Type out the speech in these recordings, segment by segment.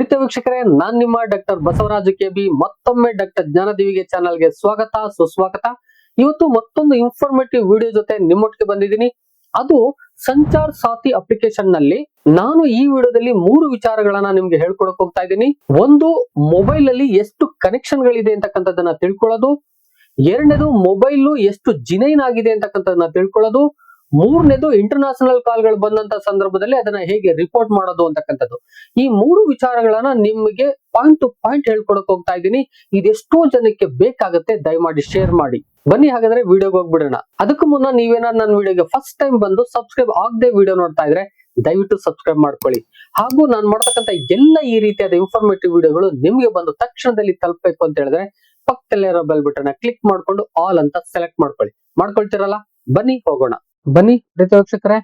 ಪ್ರೀತಿ ವೀಕ್ಷಕರೇ, ನಾನ್ ನಿಮ್ಮ ಡಾಕ್ಟರ್ ಬಸವರಾಜ ಕೆ ಬಿ ಮತ್ತೊಮ್ಮೆ ಡಾಕ್ಟರ್ ಜ್ಞಾನದೇವಿಗೆ ಚಾನಲ್ಗೆ ಸ್ವಾಗತ, ಸುಸ್ವಾಗತ. ಇವತ್ತು ಮತ್ತೊಂದು ಇನ್ಫಾರ್ಮೇಟಿವ್ ವಿಡಿಯೋ ಜೊತೆ ನಿಮ್ಮೊಟ್ಟಿಗೆ ಬಂದಿದ್ದೀನಿ. ಅದು ಸಂಚಾರ್ ಸಾಥಿ ಅಪ್ಲಿಕೇಶನ್ನಲ್ಲಿ ನಾನು ಈ ವಿಡಿಯೋದಲ್ಲಿ ಮೂರು ವಿಚಾರಗಳನ್ನ ನಿಮ್ಗೆ ಹೇಳ್ಕೊಡಕ್ ಹೋಗ್ತಾ ಇದ್ದೀನಿ. ಒಂದು ಮೊಬೈಲ್ ಅಲ್ಲಿ ಎಷ್ಟು ಕನೆಕ್ಷನ್ ಗಳಿದೆ ಅಂತಕ್ಕಂಥದ್ದನ್ನ ತಿಳ್ಕೊಳ್ಳೋದು. ಎರಡನೇದು ಮೊಬೈಲ್ ಎಷ್ಟು ಜಿನೈನ್ ಆಗಿದೆ ಅಂತಕ್ಕಂಥದ್ದನ್ನ ತಿಳ್ಕೊಳ್ಳೋದು. ಮೂರನೇದು ಇಂಟರ್ನ್ಯಾಷನಲ್ ಕಾಲ್ಗಳು ಬಂದಂತ ಸಂದರ್ಭದಲ್ಲಿ ಅದನ್ನ ಹೇಗೆ ರಿಪೋರ್ಟ್ ಮಾಡೋದು ಅಂತಕ್ಕಂಥದ್ದು. ಈ ಮೂರು ವಿಚಾರಗಳನ್ನ ನಿಮಗೆ ಪಾಯಿಂಟ್ ಟು ಪಾಯಿಂಟ್ ಹೇಳ್ಕೊಡಕ್ ಹೋಗ್ತಾ ಇದ್ದೀನಿ. ಇದೆಷ್ಟೋ ಜನಕ್ಕೆ ಬೇಕಾಗುತ್ತೆ, ದಯಮಾಡಿ ಶೇರ್ ಮಾಡಿ. ಬನ್ನಿ ಹಾಗಾದ್ರೆ ವಿಡಿಯೋಗೆ ಹೋಗ್ಬಿಡೋಣ. ಅದಕ್ಕೂ ಮುನ್ನ ನೀವೇನಾದ್ರು ನನ್ನ ವಿಡಿಯೋಗೆ ಫಸ್ಟ್ ಟೈಮ್ ಬಂದು ಸಬ್ಸ್ಕ್ರೈಬ್ ಆಗದೆ ವಿಡಿಯೋ ನೋಡ್ತಾ ಇದ್ರೆ ದಯವಿಟ್ಟು ಸಬ್ಸ್ಕ್ರೈಬ್ ಮಾಡ್ಕೊಳ್ಳಿ. ಹಾಗೂ ನಾನು ಮಾಡ್ತಕ್ಕಂಥ ಎಲ್ಲ ಈ ರೀತಿಯಾದ ಇನ್ಫಾರ್ಮೇಟಿವ್ ವಿಡಿಯೋಗಳು ನಿಮ್ಗೆ ಬಂದು ತಕ್ಷಣದಲ್ಲಿ ತಲುಪಬೇಕು ಅಂತ ಹೇಳಿದ್ರೆ ಪಕ್ಕದಲ್ಲಿರೋ ಬೆಲ್ ಬಟನ್ ಕ್ಲಿಕ್ ಮಾಡ್ಕೊಂಡು ಆಲ್ ಅಂತ ಸೆಲೆಕ್ಟ್ ಮಾಡ್ಕೊಳ್ಳಿ. ಮಾಡ್ಕೊಳ್ತಿರಲ್ಲ? ಬನ್ನಿ ಹೋಗೋಣ. ಬನ್ನಿ ಪ್ರೀತಿ ವೀಕ್ಷಕರೇ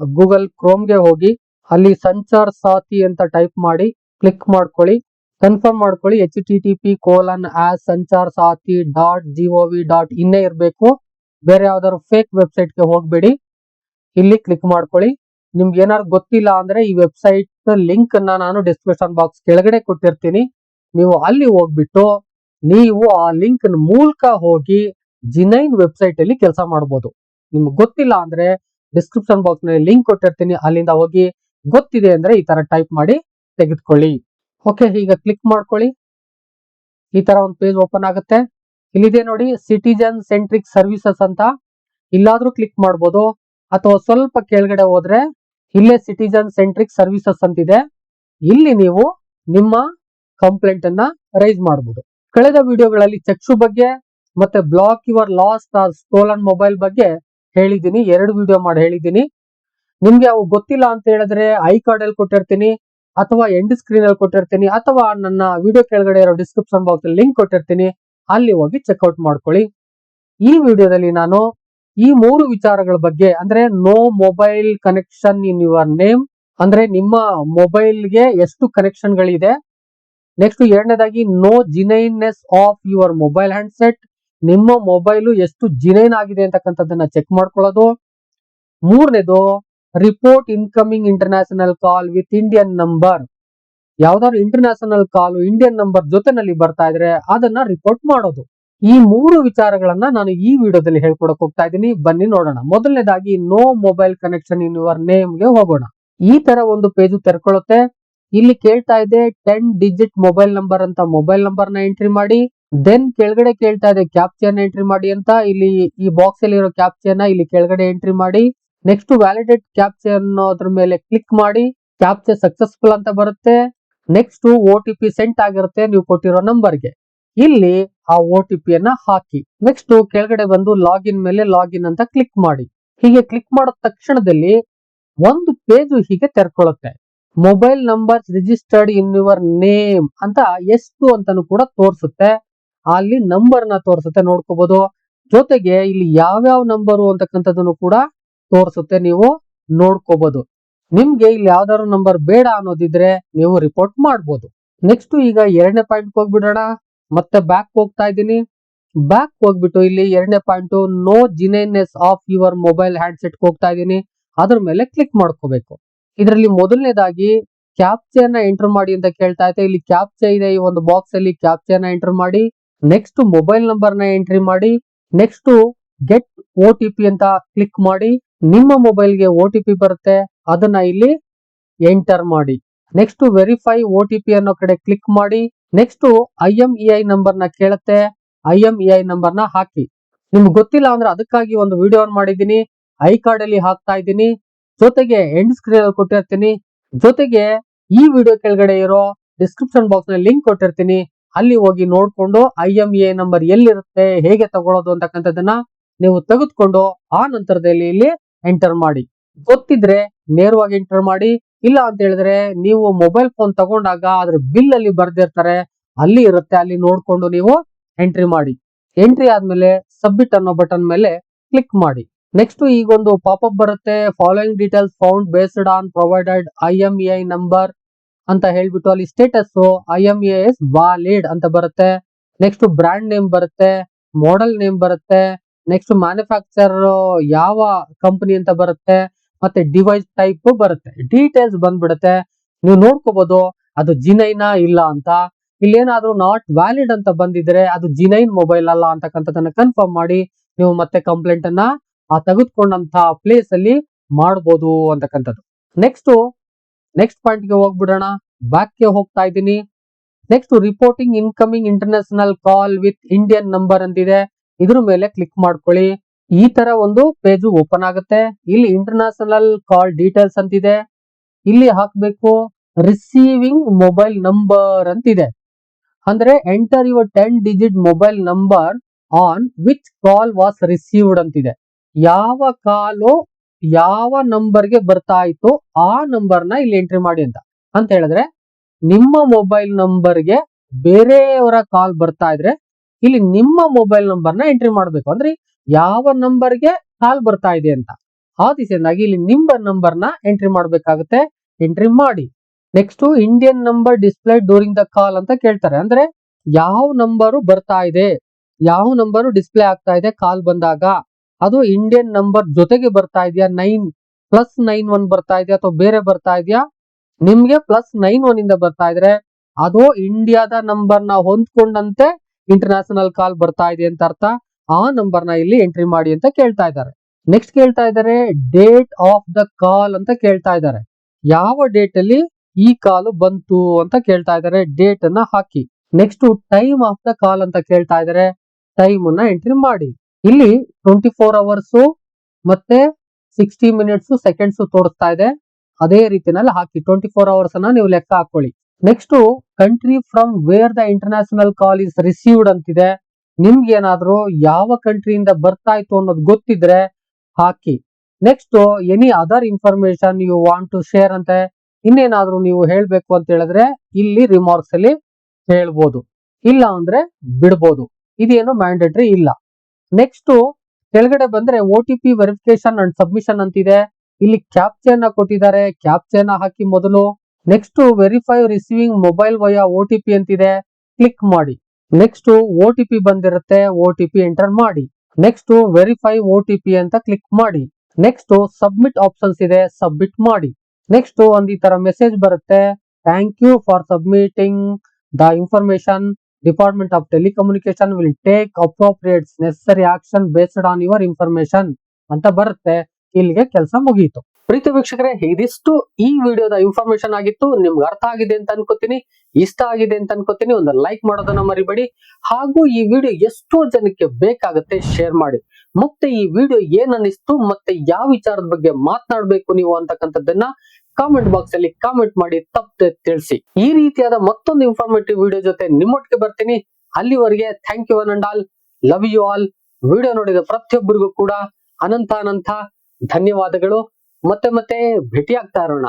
ಗೂಗಲ್ ಕ್ರೋಮ್ಗೆ ಹೋಗಿ ಅಲ್ಲಿ ಸಂಚಾರ್ ಸಾತಿ ಅಂತ ಟೈಪ್ ಮಾಡಿ ಕ್ಲಿಕ್ ಮಾಡ್ಕೊಳ್ಳಿ. ಕನ್ಫರ್ಮ್ ಮಾಡ್ಕೊಳ್ಳಿ H T T P colon as Sanchar Saathi dot G O V dot ಇನ್ನೇ ಇರಬೇಕು. ಬೇರೆ ಯಾವ್ದಾದ್ರು ಫೇಕ್ ವೆಬ್ಸೈಟ್ಗೆ ಹೋಗ್ಬೇಡಿ. ಇಲ್ಲಿ ಕ್ಲಿಕ್ ಮಾಡ್ಕೊಳ್ಳಿ. ನಿಮ್ಗೆ ಏನಾದ್ರು ಗೊತ್ತಿಲ್ಲ ಅಂದ್ರೆ ಈ ವೆಬ್ಸೈಟ್ ಲಿಂಕ್ ಅನ್ನ ನಾನು ಡಿಸ್ಕ್ರಿಪ್ಷನ್ ಬಾಕ್ಸ್ ಕೆಳಗಡೆ ಕೊಟ್ಟಿರ್ತೀನಿ. ನೀವು ಅಲ್ಲಿ ಹೋಗ್ಬಿಟ್ಟು ನೀವು ಆ ಲಿಂಕ್ ಮೂಲಕ ಹೋಗಿ ಜಿನೈನ್ ವೆಬ್ಸೈಟ್ ಅಲ್ಲಿ ಕೆಲಸ ಮಾಡ್ಬೋದು. ನಿಮ್ಗೆ ಗೊತ್ತಿಲ್ಲ ಅಂದ್ರೆ ಡಿಸ್ಕ್ರಿಪ್ಷನ್ ಬಾಕ್ಸ್ನಲ್ಲಿ ಲಿಂಕ್ ಕೊಟ್ಟಿರ್ತೀನಿ. ಅಲ್ಲಿಂದ ಹೋಗಿ ಗೊತ್ತಿದೆ ಅಂದ್ರೆ ಈ ತರ ಟೈಪ್ ಮಾಡಿ ತೆಗೆದುಕೊಳ್ಳಿ. ಓಕೆ ಈಗ ಕ್ಲಿಕ್ ಮಾಡ್ಕೊಳ್ಳಿ. ಈ ತರ ಒಂದು ಪೇಜ್ ಓಪನ್ ಆಗುತ್ತೆ. ಇಲ್ಲಿದೆ ನೋಡಿ ಸಿಟಿಜನ್ ಸೆಂಟ್ರಿಕ್ ಸರ್ವಿಸಸ್ ಅಂತ. ಇಲ್ಲಾದ್ರೂ ಕ್ಲಿಕ್ ಮಾಡ್ಬೋದು. ಅಥವಾ ಸ್ವಲ್ಪ ಕೆಳಗಡೆ ಹೋದ್ರೆ ಇಲ್ಲೇ ಸಿಟಿಜನ್ ಸೆಂಟ್ರಿಕ್ ಸರ್ವಿಸಸ್ ಅಂತಿದೆ. ಇಲ್ಲಿ ನೀವು ನಿಮ್ಮ ಕಂಪ್ಲೇಂಟ್ ಅನ್ನ ರೈಸ್ ಮಾಡಬಹುದು ಕಳೆದ ವಿಡಿಯೋಗಳಲ್ಲಿ ಚಕ್ಷು ಬಗ್ಗೆ ಮತ್ತೆ block your lost or stolen mobile ಬಗ್ಗೆ ಹೇಳಿದ್ದೀನಿ, ಎರಡು ವಿಡಿಯೋ ಮಾಡಿ ಹೇಳಿದ್ದೀನಿ. ನಿಮ್ಗೆ ಅವು ಗೊತ್ತಿಲ್ಲ ಅಂತ ಹೇಳಿದ್ರೆ ಐ ಕಾರ್ಡ್ ಅಲ್ಲಿ ಕೊಟ್ಟಿರ್ತೀನಿ, ಅಥವಾ ಎಂಡ್ ಸ್ಕ್ರೀನ್ ಅಲ್ಲಿ ಕೊಟ್ಟಿರ್ತೀನಿ, ಅಥವಾ ನನ್ನ ವಿಡಿಯೋ ಕೆಳಗಡೆ ಇರೋ ಡಿಸ್ಕ್ರಿಪ್ಷನ್ ಬಾಕ್ಸ್ ಅಲ್ಲಿ ಲಿಂಕ್ ಕೊಟ್ಟಿರ್ತೀನಿ, ಅಲ್ಲಿ ಹೋಗಿ ಚೆಕ್ಔಟ್ ಮಾಡ್ಕೊಳ್ಳಿ. ಈ ವಿಡಿಯೋದಲ್ಲಿ ನಾನು ಈ ಮೂರು ವಿಚಾರಗಳ ಬಗ್ಗೆ, ಅಂದ್ರೆ know mobile connection in your name ಅಂದ್ರೆ ನಿಮ್ಮ ಮೊಬೈಲ್ಗೆ ಎಷ್ಟು ಕನೆಕ್ಷನ್ ಗಳಿದೆ ನೆಕ್ಸ್ಟ್ ಎರಡನೇದಾಗಿ know genuineness of your mobile handset ನಿಮ್ಮ ಮೊಬೈಲು ಎಷ್ಟು ಜಿನೈನ್ ಆಗಿದೆ ಅಂತಕ್ಕಂಥದ್ದನ್ನ ಚೆಕ್ ಮಾಡ್ಕೊಳ್ಳೋದು. ಮೂರನೇದು report incoming international call with Indian number ಯಾವ್ದಾದ್ರು ಇಂಟರ್ನ್ಯಾಷನಲ್ ಕಾಲ್ ಇಂಡಿಯನ್ ನಂಬರ್ ಜೊತೆನಲ್ಲಿ ಬರ್ತಾ ಇದ್ರೆ ಅದನ್ನ ರಿಪೋರ್ಟ್ ಮಾಡೋದು. ಈ ಮೂರು ವಿಚಾರಗಳನ್ನ ನಾನು ಈ ವಿಡಿಯೋದಲ್ಲಿ ಹೇಳ್ಕೊಡಕ್ ಹೋಗ್ತಾ ಇದ್ದೀನಿ. ಬನ್ನಿ ನೋಡೋಣ. ಮೊದಲನೇದಾಗಿ know mobile connection in your ನೇಮ್ಗೆ ಹೋಗೋಣ. ಈ ತರ ಒಂದು ಪೇಜು ತೆರ್ಕೊಳ್ಳುತ್ತೆ ಇಲ್ಲಿ ಕೇಳ್ತಾ ಇದೆ ಟೆನ್ ಡಿಜಿಟ್ ಮೊಬೈಲ್ ನಂಬರ್ ಅಂತ. ಮೊಬೈಲ್ ನಂಬರ್ನ ಎಂಟ್ರಿ ಮಾಡಿ. ದೆನ್ ಕೆಳಗಡೆ ಕೇಳ್ತಾ ಇದೆ ಕ್ಯಾಪ್ಚರ್ ಎಂಟ್ರಿ ಮಾಡಿ ಅಂತ. ಇಲ್ಲಿ ಈ ಬಾಕ್ಸ್ ಅಲ್ಲಿ ಇರೋ ಇಲ್ಲಿ ಕೆಳಗಡೆ ಎಂಟ್ರಿ ಮಾಡಿ. ನೆಕ್ಸ್ಟ್ ವ್ಯಾಲಿಡೇಟ್ ಕ್ಯಾಪ್ಚರ್ ಅದ್ರ ಮೇಲೆ ಕ್ಲಿಕ್ ಮಾಡಿ. ಕ್ಯಾಪ್ಚರ್ ಸಕ್ಸಸ್ಫುಲ್ ಅಂತ ಬರುತ್ತೆ. Next O T P sent ಆಗಿರುತ್ತೆ, ನೀವು ಕೊಟ್ಟಿರೋ ನಂಬರ್ಗೆ ಇಲ್ಲಿ ಆ ಓ ಟಿ ಪಿ ಅನ್ನ ಹಾಕಿ. ನೆಕ್ಸ್ಟ್ ಕೆಳಗಡೆ ಬಂದು ಲಾಗಿನ್ ಮೇಲೆ ಲಾಗಿನ್ ಅಂತ ಕ್ಲಿಕ್ ಮಾಡಿ. ಹೀಗೆ ಕ್ಲಿಕ್ ಮಾಡೋ ತಕ್ಷಣದಲ್ಲಿ ಒಂದು ಪೇಜ್ ಹೀಗೆ ತೆರ್ಕೊಳ್ಳುತ್ತೆ mobile number registered in your name ಅಂತ ಎಷ್ಟು ಅಂತಾನೂ ಕೂಡ ತೋರಿಸುತ್ತೆ. ಅಲ್ಲಿ ನಂಬರ್ನ ತೋರಿಸುತ್ತೆ ನೋಡ್ಕೋಬಹುದು ಜೊತೆಗೆ ಇಲ್ಲಿ ಯಾವ್ಯಾವ ನಂಬರು ಅಂತಕ್ಕಂಥದ್ದನ್ನು ಕೂಡ ತೋರಿಸುತ್ತೆ ನೀವು ನೋಡ್ಕೋಬಹುದು ನಿಮ್ಗೆ ಇಲ್ಲಿ ಯಾವ್ದಾದ್ರು ನಂಬರ್ ಬೇಡ ಅನ್ನೋದಿದ್ರೆ ನೀವು ರಿಪೋರ್ಟ್ ಮಾಡ್ಬೋದು. ನೆಕ್ಸ್ಟ್ ಈಗ ಎರಡನೇ ಪಾಯಿಂಟ್ ಹೋಗ್ಬಿಡೋಣ. ಮತ್ತೆ ಬ್ಯಾಕ್ ಹೋಗ್ತಾ ಇದ್ದೀನಿ. ಬ್ಯಾಕ್ ಹೋಗ್ಬಿಟ್ಟು ಇಲ್ಲಿ ಎರಡನೇ point know genuineness of your mobile handset ಹೋಗ್ತಾ ಇದ್ದೀನಿ. ಅದ್ರ ಮೇಲೆ ಕ್ಲಿಕ್ ಮಾಡ್ಕೋಬೇಕು. ಇದರಲ್ಲಿ ಮೊದಲನೇದಾಗಿ ಕ್ಯಾಪ್ಚರ್ನ ಎಂಟರ್ ಮಾಡಿ ಅಂತ ಕೇಳ್ತಾ ಇದೆ ಇಲ್ಲಿ ಕ್ಯಾಪ್ಚರ್ ಇದೆ ಈ ಒಂದು ಬಾಕ್ಸ್ ಅಲ್ಲಿ ಕ್ಯಾಪ್ಚರ್ನ ಎಂಟರ್ ಮಾಡಿ. ನೆಕ್ಸ್ಟ್ ಮೊಬೈಲ್ ನಂಬರ್ನ ಎಂಟ್ರಿ ಮಾಡಿ next get O T P ಅಂತ ಕ್ಲಿಕ್ ಮಾಡಿ, ನಿಮ್ಮ ಮೊಬೈಲ್ಗೆ ಓ ಟಿ ಪಿ ಬರುತ್ತೆ, ಅದನ್ನ ಇಲ್ಲಿ ಎಂಟರ್ ಮಾಡಿ. Next verify O T P ಅನ್ನೋ ಕಡೆ ಕ್ಲಿಕ್ ಮಾಡಿ next I M E I ನಂಬರ್ನ ಕೇಳುತ್ತೆ ಐ ಎಂ ಇ ಐ ನಂಬರ್ನ ಹಾಕಿ. ನಿಮ್ಗೆ ಗೊತ್ತಿಲ್ಲ ಅಂದ್ರೆ ಅದಕ್ಕಾಗಿ ಒಂದು ವಿಡಿಯೋ ಮಾಡಿದ್ದೀನಿ ಐ ಕಾರ್ಡ್ ಅಲ್ಲಿ ಹಾಕ್ತಾ ಇದ್ದೀನಿ, ಜೊತೆಗೆ ಎಂಡ್ ಸ್ಕ್ರೀನ್ ಅಲ್ಲಿ ಕೊಟ್ಟಿರ್ತೀನಿ, ಜೊತೆಗೆ ಈ ವಿಡಿಯೋ ಕೆಳಗಡೆ ಇರೋ ಡಿಸ್ಕ್ರಿಪ್ಷನ್ ಬಾಕ್ಸ್ನಲ್ಲಿ ಲಿಂಕ್ ಕೊಟ್ಟಿರ್ತೀನಿ ಅಲ್ಲಿ ಹೋಗಿ ನೋಡ್ಕೊಂಡು ಐ ಎಂ ಎ ನಂಬರ್ ಎಲ್ಲಿರುತ್ತೆ, ಹೇಗೆ ತಗೊಳ್ಳೋದು ಅಂತಕ್ಕಂಥದ್ದನ್ನ ನೀವು ತೆಗೆದುಕೊಂಡು ಆ ನಂತರದಲ್ಲಿ ಇಲ್ಲಿ ಎಂಟರ್ ಮಾಡಿ. ಗೊತ್ತಿದ್ರೆ ನೇರವಾಗಿ ಎಂಟರ್ ಮಾಡಿ, ಇಲ್ಲ ಅಂತ ಹೇಳಿದ್ರೆ ನೀವು ಮೊಬೈಲ್ ಫೋನ್ ತಗೊಂಡಾಗ ಅದ್ರ ಬಿಲ್ ಅಲ್ಲಿ ಬರ್ದಿರ್ತಾರೆ, ಅಲ್ಲಿ ಇರುತ್ತೆ, ಅಲ್ಲಿ ನೋಡ್ಕೊಂಡು ನೀವು ಎಂಟ್ರಿ ಮಾಡಿ. ಎಂಟ್ರಿ ಆದ್ಮೇಲೆ ಸಬ್ಮಿಟ್ ಅನ್ನೋ ಬಟನ್ ಮೇಲೆ ಕ್ಲಿಕ್ ಮಾಡಿ. ನೆಕ್ಸ್ಟ್ ಈಗ ಒಂದು ಅಪ್ ಬರುತ್ತೆ following details found based on provided I M E number ಅಂತ ಹೇಳ್ಬಿಟ್ಟು ಅಲ್ಲಿ status I M E is valid ಅಂತ ಬರುತ್ತೆ. ನೆಕ್ಸ್ಟ್ ಬ್ರ್ಯಾಂಡ್ ನೇಮ್ ಬರುತ್ತೆ ಮಾಡೆಲ್ ನೇಮ್ ಬರುತ್ತೆ ನೆಕ್ಸ್ಟ್ ಮ್ಯಾನುಫ್ಯಾಕ್ಚರ್ ಯಾವ ಕಂಪನಿ ಅಂತ ಬರುತ್ತೆ, ಮತ್ತೆ ಡಿವೈಸ್ ಟೈಪ್ ಬರುತ್ತೆ. ಡೀಟೇಲ್ಸ್ ಬಂದ್ಬಿಡುತ್ತೆ. ನೀವು ನೋಡ್ಕೋಬಹುದು ಅದು ಜಿನೈನಾ ಇಲ್ಲ ಅಂತ. ಇಲ್ಲೇನಾದ್ರೂ ನಾಟ್ ವ್ಯಾಲಿಡ್ ಅಂತ ಬಂದಿದ್ರೆ ಅದು ಜಿನೈನ್ ಮೊಬೈಲ್ ಅಲ್ಲ ಅಂತಕ್ಕಂಥದ್ದನ್ನ ಕನ್ಫರ್ಮ್ ಮಾಡಿ, ನೀವು ಮತ್ತೆ ಕಂಪ್ಲೇಂಟ್ ಅನ್ನ ಆ ತೆಗೆದುಕೊಂಡಂತ ಪ್ಲೇಸ್ ಅಲ್ಲಿ ಮಾಡಬಹುದು ಅಂತಕ್ಕಂಥದ್ದು. ನೆಕ್ಸ್ಟ್ ನೆಕ್ಸ್ಟ್ ಪಾಯಿಂಟ್ಗೆ ಹೋಗ್ಬಿಡೋಣ. ಬ್ಯಾಕ್ಗೆ ಹೋಗ್ತಾ ಇದ್ದೀನಿ. Next reporting incoming international call with Indian number ಅಂತಿದೆ. ಇದ್ರ ಮೇಲೆ ಕ್ಲಿಕ್ ಮಾಡ್ಕೊಳ್ಳಿ. ಈ ತರ ಒಂದು ಪೇಜ್ ಓಪನ್ ಆಗುತ್ತೆ. ಇಲ್ಲಿ ಇಂಟರ್ನ್ಯಾಷನಲ್ ಕಾಲ್ ಡೀಟೇಲ್ಸ್ ಅಂತಿದೆ. ಇಲ್ಲಿ ಹಾಕ್ಬೇಕು ರಿಸೀವಿಂಗ್ ಮೊಬೈಲ್ ನಂಬರ್ ಅಂತಿದೆ. ಅಂದ್ರೆ enter your ten digit mobile number on which call was received ಅಂತಿದೆ. ಯಾವ ಕಾಲು ಯಾವ ನಂಬರ್ಗೆ ಬರ್ತಾ ಇತ್ತು ಆ ನಂಬರ್ನ ಇಲ್ಲಿ ಎಂಟ್ರಿ ಮಾಡಿ ಅಂತ. ಅಂತ ಹೇಳಿದ್ರೆ, ನಿಮ್ಮ ಮೊಬೈಲ್ ನಂಬರ್ಗೆ ಬೇರೆಯವರ ಕಾಲ್ ಬರ್ತಾ ಇದ್ರೆ, ಇಲ್ಲಿ ನಿಮ್ಮ ಮೊಬೈಲ್ ನಂಬರ್ನ ಎಂಟ್ರಿ ಮಾಡಬೇಕು. ಅಂದ್ರೆ ಯಾವ ನಂಬರ್ಗೆ ಕಾಲ್ ಬರ್ತಾ ಇದೆ ಅಂತ. ಆ ದಿಸೆಯಿಂದಾಗಿ ಇಲ್ಲಿ ನಿಮ್ಮ ನಂಬರ್ನ ಎಂಟ್ರಿ ಮಾಡಬೇಕಾಗುತ್ತೆ. ಎಂಟ್ರಿ ಮಾಡಿ. Next Indian number display during the call ಅಂತ ಕೇಳ್ತಾರೆ. ಅಂದ್ರೆ, ಯಾವ ನಂಬರು ಬರ್ತಾ ಇದೆ? ಯಾವ ನಂಬರು ಡಿಸ್ಪ್ಲೇ ಆಗ್ತಾ ಇದೆ? ಕಾಲ್ ಬಂದಾಗ. ಅದು ಇಂಡಿಯನ್ ನಂಬರ್ ಜೊತೆಗೆ ಬರ್ತಾ ಇದೆಯಾ? ನೈನ್ ಪ್ಲಸ್ ನೈನ್ ಒನ್ ಬರ್ತಾ ಇದೆಯಾ? ಅಥವಾ ಬೇರೆ ಬರ್ತಾ ಇದೆಯಾ? ನಿಮ್ಗೆ ಪ್ಲಸ್ ನೈನ್ ಒನ್ ಇಂದ ಬರ್ತಾ ಇದ್ರೆ ಅದು ಇಂಡಿಯಾದ ನಂಬರ್ನ ಹೊಂದ್ಕೊಂಡಂತೆ ಇಂಟರ್ನ್ಯಾಷನಲ್ ಕಾಲ್ ಬರ್ತಾ ಇದೆ ಅಂತ ಅರ್ಥ. ಆ ನಂಬರ್ನ ಇಲ್ಲಿ ಎಂಟ್ರಿ ಮಾಡಿ ಅಂತ ಕೇಳ್ತಾ ಇದ್ದಾರೆ. ನೆಕ್ಸ್ಟ್ ಕೇಳ್ತಾ ಇದ್ದಾರೆ ಡೇಟ್ ಆಫ್ ದ ಕಾಲ್ ಅಂತ ಕೇಳ್ತಾ ಇದ್ದಾರೆ. ಯಾವ ಡೇಟ್ ಅಲ್ಲಿ ಈ ಕಾಲ್ ಬಂತು ಅಂತ ಕೇಳ್ತಾ ಇದ್ದಾರೆ ಡೇಟ್ ಅನ್ನ ಹಾಕಿ. Next time of the call ಅಂತ ಕೇಳ್ತಾ ಇದ್ದಾರೆ ಟೈಮ್ ಅನ್ನ ಎಂಟ್ರಿ ಮಾಡಿ. ಇಲ್ಲಿ ಟ್ವೆಂಟಿ ಫೋರ್ ಅವರ್ಸು ಮತ್ತೆ ಸಿಕ್ಸ್ಟಿ ಮಿನಿಟ್ಸ್ ಸೆಕೆಂಡ್ಸ್ ತೋರಿಸ್ತಾ ಇದೆ. ಅದೇ ರೀತಿನಲ್ಲಿ ಹಾಕಿ ಟ್ವೆಂಟಿ ಫೋರ್ ಅವರ್ಸ್ ಅನ್ನ ನೀವು ಲೆಕ್ಕ ಹಾಕೊಳ್ಳಿ. Next country from where the international call is received ಅಂತಿದೆ. ನಿಮ್ಗೆ ಏನಾದ್ರು ಯಾವ ಕಂಟ್ರಿಯಿಂದ ಬರ್ತಾ ಇತ್ತು ಅನ್ನೋದು ಗೊತ್ತಿದ್ರೆ ಹಾಕಿ. Next any other information you want to share ಅಂತೆ, ಇನ್ನೇನಾದ್ರೂ ನೀವು ಹೇಳ್ಬೇಕು ಅಂತ ಹೇಳಿದ್ರೆ ಇಲ್ಲಿ ರಿಮಾರ್ಕ್ಸ್ ಅಲ್ಲಿ ಹೇಳ್ಬೋದು. ಇಲ್ಲ ಅಂದ್ರೆ ಬಿಡ್ಬೋದು. ಇದೇನು ಮ್ಯಾಂಡೇಟರಿ ಇಲ್ಲ. ನೆಕ್ಸ್ಟ್ ಕೆಳಗಡೆ ಬಂದ್ರೆ O T P verification and submission ಅಂತಿದೆ. ಇಲ್ಲಿ ಕ್ಯಾಪ್ಚೆನ ಕೊಟ್ಟಿದ್ದಾರೆ. ಕ್ಯಾಪ್ಚೆನ ಹಾಕಿ ಮೊದಲು. Next verify receiving mobile via O T P ಅಂತಿದೆ. ಕ್ಲಿಕ್ ಮಾಡಿ. ನೆಕ್ಸ್ಟ್ ಒ ಟಿ ಪಿ ಬಂದಿರುತ್ತೆ. ಒ ಟಿ ಪಿ ಎಂಟರ್ ಮಾಡಿ. Next verify O T P ಅಂತ ಕ್ಲಿಕ್ ಮಾಡಿ. ನೆಕ್ಸ್ಟ್ ಸಬ್ಮಿಟ್ ಆಪ್ಷನ್ಸ್ ಇದೆ. ಸಬ್ಮಿಟ್ ಮಾಡಿ. ನೆಕ್ಸ್ಟ್ ಒಂದ್ ಈ ತರ ಮೆಸೇಜ್ ಬರುತ್ತೆ. Thank you for submitting the information department of Telecommunication will take appropriate necessary action based on your information. ಅಂತ ಬರುತ್ತೆ. ಇಲ್ಲಿಗೆ ಕೆಲಸ ಮುಗಿಯಿತು ಪ್ರೀತಿ ವೀಕ್ಷಕರೇ, ಇದಿಷ್ಟು ಈ ವಿಡಿಯೋದ ಇನ್ಫಾರ್ಮೇಶನ್ ಆಗಿತ್ತು. ನಿಮ್ಗೆ ಅರ್ಥ ಆಗಿದೆ ಅಂತ ಅನ್ಕೋತೀನಿ. ಇಷ್ಟ ಆಗಿದೆ ಅಂತ ಅನ್ಕೋತೀನಿ. ಒಂದು ಲೈಕ್ ಮಾಡೋದನ್ನ ಮರಿಬೇಡಿ. ಹಾಗೂ ಈ ವಿಡಿಯೋ ಎಷ್ಟೋ ಜನಕ್ಕೆ ಬೇಕಾಗುತ್ತೆ ಶೇರ್ ಮಾಡಿ. ಮತ್ತೆ ಈ ವಿಡಿಯೋ ಏನ್ ಅನಿಸ್ತು ಮತ್ತೆ ಯಾವ ವಿಚಾರದ ಬಗ್ಗೆ ಮಾತನಾಡಬೇಕು ನೀವು ಅಂತಕ್ಕಂಥದ್ದನ್ನ ಕಾಮೆಂಟ್ ಬಾಕ್ಸ್ ಅಲ್ಲಿ ಕಾಮೆಂಟ್ ಮಾಡಿ ತಪ್ಪದೆ ತಿಳಿಸಿ. ಈ ರೀತಿಯಾದ ಮತ್ತೊಂದು ಇನ್ಫಾರ್ಮೇಟಿವ್ ವಿಡಿಯೋ ಜೊತೆ ನಿಮ್ಮೊಟ್ಟಿಗೆ ಬರ್ತೀನಿ. ಅಲ್ಲಿವರೆಗೆ thank you one and all love you all video ನೋಡಿದ ಪ್ರತಿಯೊಬ್ಬರಿಗೂ ಕೂಡ ಅನಂತ ಅನಂತ ಧನ್ಯವಾದಗಳು. ಮತ್ತೆ ಮತ್ತೆ ಭೇಟಿ ಆಗ್ತಾ ಇರೋಣ.